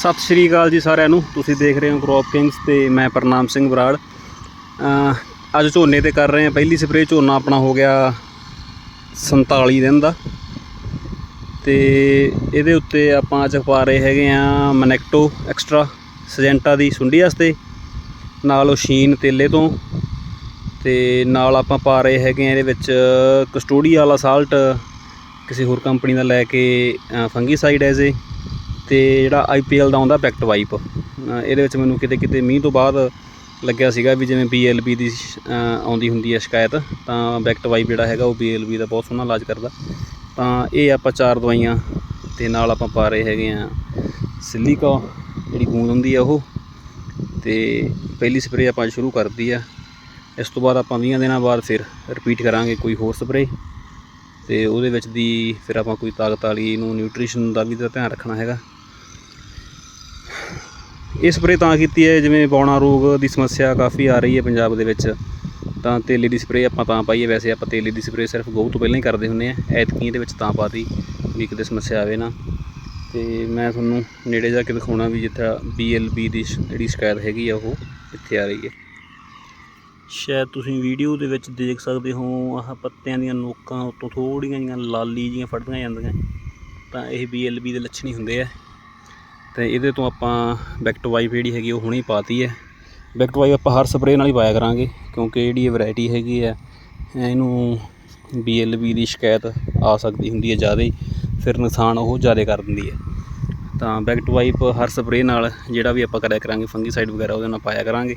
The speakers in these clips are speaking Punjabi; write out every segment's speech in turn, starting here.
ਸਤਿ ਸ਼੍ਰੀ ਅਕਾਲ ਜੀ ਸਾਰਿਆਂ ਨੂੰ। ਤੁਸੀਂ ਦੇਖ ਰਹੇ ਹੋ ਕ੍ਰੌਪ ਕਿੰਗਸ ਤੇ ਮੈਂ ਪ੍ਰਨਾਮ ਸਿੰਘ ਬਰਾੜ। ਅੱਜ ਝੋਨੇ ਤੇ ਕਰ ਰਹੇ ਹਾਂ ਪਹਿਲੀ ਸਪਰੇਅ ਝੋਨਾ ਆਪਣਾ ਹੋ ਗਿਆ 47 ਦਿਨ ਦਾ। ਤੇ ਇਹਦੇ ਉੱਤੇ ਆਪਾਂ ਅੱਜ ਪਾ ਰਹੇ ਹੈਗੇ ਆ ਮਨੈਕਟੋ ਐਕਸਟਰਾ ਸਜੈਂਟਾ ਦੀ ਸੁੰਡੀ ਵਾਸਤੇ। ਨਾਲ ਉਹ ਸ਼ੀਨ ਤੇਲੇ ਤੋਂ। ਤੇ ਨਾਲ ਆਪਾਂ ਪਾ ਰਹੇ ਹੈਗੇ ਆ ਇਹਦੇ ਵਿੱਚ ਕਸਟੋਡੀਆ ਵਾਲਾ ਸਾਲਟ ਕਿਸੇ ਹੋਰ ਕੰਪਨੀ ਦਾ ਲੈ ਕੇ ਫੰਗੀਸਾਈਡ ਐਜ਼ ਏ ਤੇ ਜਿਹੜਾ ਆਈਪੀਐਲ ਦਾ ਆਉਂਦਾ ਬੈਕਟ ਵਾਈਪ ਇਹਦੇ ਵਿੱਚ ਮੈਨੂੰ ਕਿਤੇ ਕਿਤੇ ਮੀਂਹ ਤੋਂ ਬਾਅਦ ਲੱਗਿਆ ਸੀਗਾ ਵੀ ਜਿਵੇਂ ਬੀਐਲਬੀ ਦੀ ਸ਼- ਆਉਂਦੀ ਹੁੰਦੀ ਹੈ ਸ਼ਿਕਾਇਤ, ਤਾਂ ਬੈਕਟ ਵਾਈਪ ਜਿਹੜਾ ਹੈਗਾ ਉਹ ਬੀਐਲਬੀ ਦਾ ਬਹੁਤ ਸੋਹਣਾ ਇਲਾਜ ਕਰਦਾ। ਤਾਂ ਇਹ ਆਪਾਂ ਚਾਰ ਦਵਾਈਆਂ ਤੇ ਨਾਲ ਆਪਾਂ ਪਾ ਰਹੇ ਹੈਗੇ ਆ ਸਿਲੀਕਾ ਜਿਹੜੀ ਗੂੰਦ ਹੁੰਦੀ ਆ ਉਹ, ਤੇ ਪਹਿਲੀ ਸਪਰੇਅ ਆਪਾਂ ਸ਼ੁਰੂ ਕਰਦੀ ਆ। ਇਸ ਤੋਂ ਬਾਅਦ ਆਪਾਂ 20 ਦਿਨਾਂ ਬਾਅਦ ਫਿਰ ਰਿਪੀਟ ਕਰਾਂਗੇ ਕੋਈ ਹੋਰ ਸਪਰੇਅ ਤੇ ਉਹਦੇ ਵਿੱਚ ਦੀ ਫਿਰ ਆਪਾਂ ਕੋਈ ਤਾਕਤ ਵਾਲੀ ਨੂੰ ਨਿਊਟ੍ਰੀਸ਼ਨ ਦਾ ਵੀ ਧਿਆਨ ਰੱਖਣਾ ਹੈਗਾ। ਇਹ ਸਪਰੇਅ ਤਾਂ ਕੀਤੀ ਹੈ, ਜਿਵੇਂ ਬੌਣਾ ਰੋਗ ਦੀ ਸਮੱਸਿਆ ਕਾਫੀ ਆ ਰਹੀ ਹੈ ਪੰਜਾਬ ਦੇ ਵਿੱਚ। ਤਾਂ ਤੇਲੇ ਦੀ ਸਪਰੇਅ ਆਪਾਂ ਤਾਂ ਪਾਈਏ, ਵੈਸੇ ਆਪਾਂ ਤੇਲੇ ਦੀ ਸਪਰੇਅ ਸਿਰਫ ਗਊ ਤੋਂ ਪਹਿਲਾਂ ਹੀ ਕਰਦੇ ਹੁੰਦੇ ਆ ਐਤਕੀ ਇਹਦੇ ਵਿੱਚ ਤਾਂ ਪਾਤੀ, ਵੀ ਕਿਤੇ ਸਮੱਸਿਆ ਆਵੇ ਨਾ। ਤੇ ਮੈਂ ਤੁਹਾਨੂੰ ਨੇੜੇ ਜਾ ਕੇ ਦਿਖਾਉਣਾ ਵੀ ਜਿੱਥੇ ਬੀਐਲਬੀ ਦੀ ਸ਼- ਜਿਹੜੀ ਸ਼ਿਕਾਇਤ ਹੈਗੀ ਆ, ਉਹ ਇੱਥੇ ਆ ਰਹੀ ਹੈ। ਸ਼ਾਇਦ ਤੁਸੀਂ ਵੀਡੀਓ ਦੇ ਵਿੱਚ ਦੇਖ ਸਕਦੇ ਹੋ, ਆਹ ਪੱਤਿਆਂ ਦੀਆਂ ਨੋਕਾਂ ਉੱਤੋਂ ਥੋੜੀਆਂ ਜਿਹੀਆਂ ਲਾਲੀ ਜੀਆਂ ਫੜਦੀਆਂ ਜਾਂਦੀਆਂ। ਤਾਂ ਇਹ ਬੀਐਲਬੀ ਦੇ ਲੱਛਣ ਹੀ ਹੁੰਦੇ ਆ। ਤੇ ਇਹਦੇ ਤੋਂ ਆਪਾਂ ਬੈਕਟੋਵਾਈਪ ਜਿਹੜੀ ਹੈਗੀ ਉਹ ਹੁਣੇ ਹੀ। ਪਾਤੀ ਹੈ ਬੈਕਟੋਵਾਈਪ ਆਪਾਂ ਹਰ ਸਪਰੇਅ ਨਾਲ ਹੀ ਪਾਇਆ ਕਰਾਂਗੇ, ਕਿਉਂਕਿ ਜਿਹੜੀ ਇਹ ਵੈਰਾਈਟੀ ਹੈਗੀ ਹੈ, ਇਹਨੂੰ ਬੀਐਲਬੀ ਦੀ ਸ਼ਿਕਾਇਤ ਆ ਸਕਦੀ ਹੁੰਦੀ ਹੈ ਜ਼ਿਆਦਾ ਹੀ, ਫਿਰ ਨੁਕਸਾਨ ਉਹ ਜ਼ਿਆਦਾ ਕਰ ਦਿੰਦੀ ਹੈ। ਤਾਂ ਬੈਕਟੋਵਾਈਪ ਹਰ ਸਪਰੇਅ ਨਾਲ ਜਿਹੜਾ ਵੀ ਆਪਾਂ ਕਰਿਆ ਕਰਾਂਗੇ ਫੰਗੀਸਾਈਡ ਵਗੈਰਾ ਉਹਦੇ ਨਾਲ ਪਾਇਆ ਕਰਾਂਗੇ।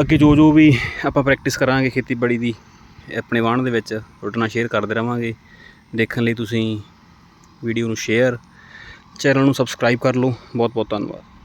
ਅੱਗੇ ਜੋ ਜੋ ਵੀ ਆਪਾਂ ਪ੍ਰੈਕਟਿਸ ਕਰਾਂਗੇ ਖੇਤੀਬਾੜੀ ਦੀ ਆਪਣੇ ਵਾਹਣ ਦੇ ਵਿੱਚ ਤੁਹਾਡੇ ਨਾਲ ਸ਼ੇਅਰ ਕਰਦੇ ਰਵਾਂਗੇ। ਦੇਖਣ ਲਈ ਤੁਸੀਂ ਵੀਡੀਓ ਨੂੰ ਸ਼ੇਅਰ ਚੈਨਲ ਨੂੰ ਸਬਸਕ੍ਰਾਈਬ ਕਰ ਲਓ। ਬਹੁਤ ਬਹੁਤ ਧੰਨਵਾਦ।